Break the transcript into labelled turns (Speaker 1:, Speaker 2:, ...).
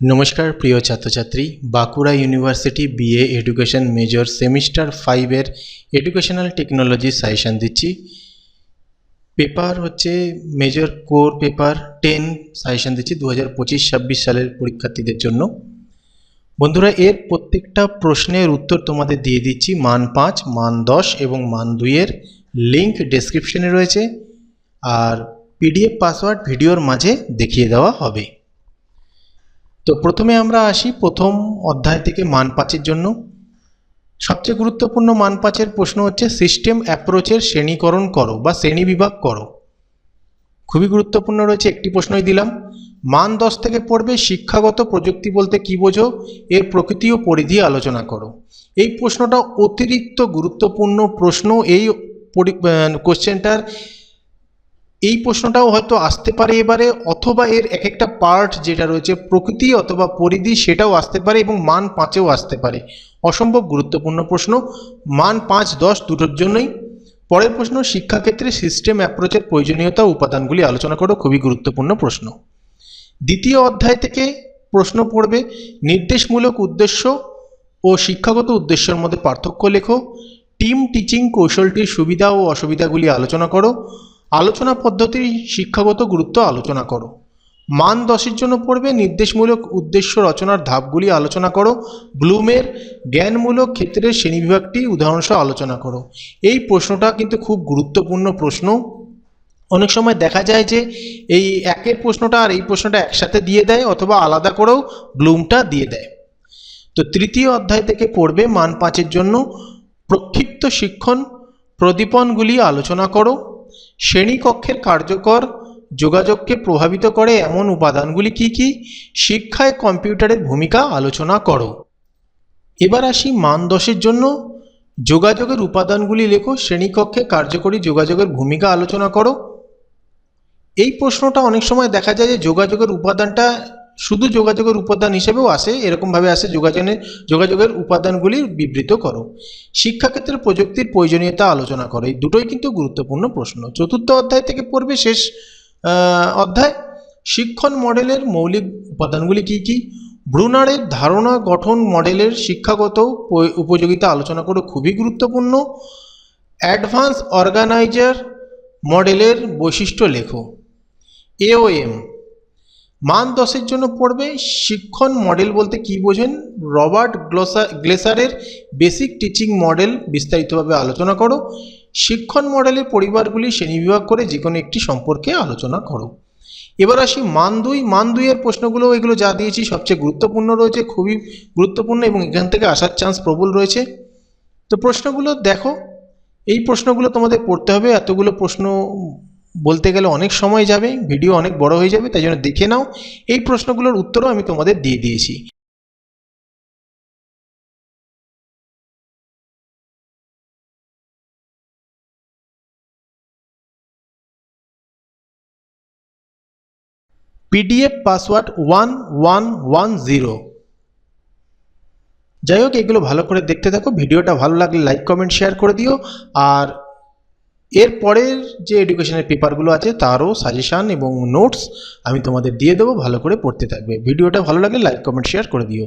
Speaker 1: নমস্কার, প্রিয় ছাত্রছাত্রী। Bankura university BA education major semester ফাইভের এডুকেশনাল টেকনোলজি সাজেশন দিচ্ছি। পেপার হচ্ছে major core paper ten suggestion দিচ্ছি দু হাজার পঁচিশ ছাব্বিশ সালের পরীক্ষার্থীদের জন্য। বন্ধুরা, এর প্রত্যেকটা প্রশ্নের উত্তর তোমাদের দিয়ে দিচ্ছি। মান পাঁচ, মান দশ এবং মান দুইয়ের লিঙ্ক ডেসক্রিপশনে রয়েছে। আর পিডিএফ পাসওয়ার্ড ভিডিওর মাঝে দেখিয়ে দেওয়া হবে। তো প্রথমে আমরা আসি প্রথম অধ্যায় থেকে মান পাঁচের জন্য। সবচেয়ে গুরুত্বপূর্ণ মান পাঁচের প্রশ্ন হচ্ছে সিস্টেম অ্যাপ্রোচের শ্রেণীকরণ করো বা শ্রেণীবিভাগ করো। খুবই গুরুত্বপূর্ণ রয়েছে, একটি প্রশ্নই দিলাম। মান দশ থেকে পড়বে, শিক্ষাগত প্রযুক্তি বলতে কী বোঝো? এর প্রকৃতি ও পরিধি আলোচনা করো। এই প্রশ্নটা অতিরিক্ত গুরুত্বপূর্ণ প্রশ্ন, এই কোশ্চেনটার এই প্রশ্নটাও হয়তো আসতে পারে এবারে, অথবা এর এক একটা পার্ট যেটা রয়েছে প্রকৃতি অথবা পরিধি সেটাও আসতে পারে এবং মান পাঁচেও আসতে পারে। অসম্ভব গুরুত্বপূর্ণ প্রশ্ন। মান পাঁচ, দশ দুটোর জন্যই। পরের প্রশ্ন, শিক্ষাক্ষেত্রে সিস্টেম অ্যাপ্রোচের প্রয়োজনীয়তা উপাদানগুলি আলোচনা করো খুবই গুরুত্বপূর্ণ প্রশ্ন। দ্বিতীয় অধ্যায় থেকে প্রশ্ন পড়বে, নির্দেশমূলক উদ্দেশ্য ও শিক্ষাগত উদ্দেশ্যের মধ্যে পার্থক্য লেখো। টিম টিচিং কৌশলটির সুবিধা ও অসুবিধাগুলি আলোচনা করো। আলোচনা পদ্ধতির শিক্ষাগত গুরুত্ব আলোচনা করো। মান দশের জন্য পড়বে নির্দেশমূলক উদ্দেশ্য রচনার ধাপগুলি আলোচনা করো। ব্লুমের জ্ঞানমূলক ক্ষেত্রের শ্রেণীবিভাগটি উদাহরণসহ আলোচনা করো। এই প্রশ্নটা কিন্তু খুব গুরুত্বপূর্ণ প্রশ্ন। অনেক সময় দেখা যায় যে এই একের প্রশ্নটা আর এই প্রশ্নটা একসাথে দিয়ে দেয় অথবা আলাদা করেও ব্লুমটা দিয়ে দেয়। তো তৃতীয় অধ্যায় থেকে পড়বে মান পাঁচের জন্য প্রক্ষিপ্ত শিক্ষণ প্রদীপনগুলি আলোচনা করো। শ্রেণীকক্ষের কার্যকর যোগাযোগকে প্রভাবিত করে এমন উপাদানগুলি কি কি? শিক্ষায় কম্পিউটারের ভূমিকা আলোচনা করো। এবার আসি মান দশের জন্য। যোগাযোগের উপাদানগুলি লেখো, শ্রেণীকক্ষে কার্যকরী যোগাযোগের ভূমিকা আলোচনা করো। এই প্রশ্নটা অনেক সময় দেখা যায় যে যোগাযোগের উপাদানটা শুধু যোগাযোগের উপাদান হিসেবেও আসে, এরকমভাবে আসে যোগাযোগের যোগাযোগের উপাদানগুলি বিবৃত করো। শিক্ষাক্ষেত্রে প্রযুক্তির প্রয়োজনীয়তা আলোচনা করো, এই দুটোই কিন্তু গুরুত্বপূর্ণ প্রশ্ন। চতুর্থ অধ্যায় থেকে পড়বে শেষ অধ্যায়। শিক্ষণ মডেলের মৌলিক উপাদানগুলি কি কি? ব্রুনারের ধারণা গঠন মডেলের শিক্ষাগত উপযোগিতা আলোচনা করো, খুবই গুরুত্বপূর্ণ। অ্যাডভান্স অর্গানাইজার মডেলের বৈশিষ্ট্য লেখো। এওএম মান দশের জন্য পড়বে শিক্ষণ মডেল বলতে কি বোঝেন? রবার্ট গ্লোসা গ্লেসারের বেসিক টিচিং মডেল বিস্তারিতভাবে আলোচনা করো। শিক্ষণ মডেলের পরিবারগুলি শ্রেণীবিভাগ করে যে কোনো একটি সম্পর্কে আলোচনা করো। এবার আসি মান দুই। মান দুইয়ের প্রশ্নগুলো এগুলো যা দিয়েছি সবচেয়ে গুরুত্বপূর্ণ রয়েছে, খুবই গুরুত্বপূর্ণ এবং এখান থেকে আসার চান্স প্রবল রয়েছে। তো প্রশ্নগুলো দেখো। এই প্রশ্নগুলো তোমাদের পড়তে হবে। এতগুলো প্রশ্ন বলতে গেলে অনেক সময় যাবে, ভিডিও অনেক বড় হয়ে যাবে, তাই জন্য দেখে নাও। এই প্রশ্নগুলোর উত্তরও আমি তোমাদের দিয়ে দিয়েছি। PDF password one one one zero. যাই হোক, এগুলো ভালো করে দেখতে থাকো। ভিডিওটা ভালো লাগলে লাইক, কমেন্ট, শেয়ার করে দিও। আর এর পরের যে এডুকেশনের পেপারগুলো আছে, তারও সাজেশান এবং নোটস আমি তোমাদের দিয়ে দেবো, ভালো করে পড়তে থাকবে। ভিডিওটা ভালো লাগলে লাইক কমেন্ট শেয়ার করে দিও।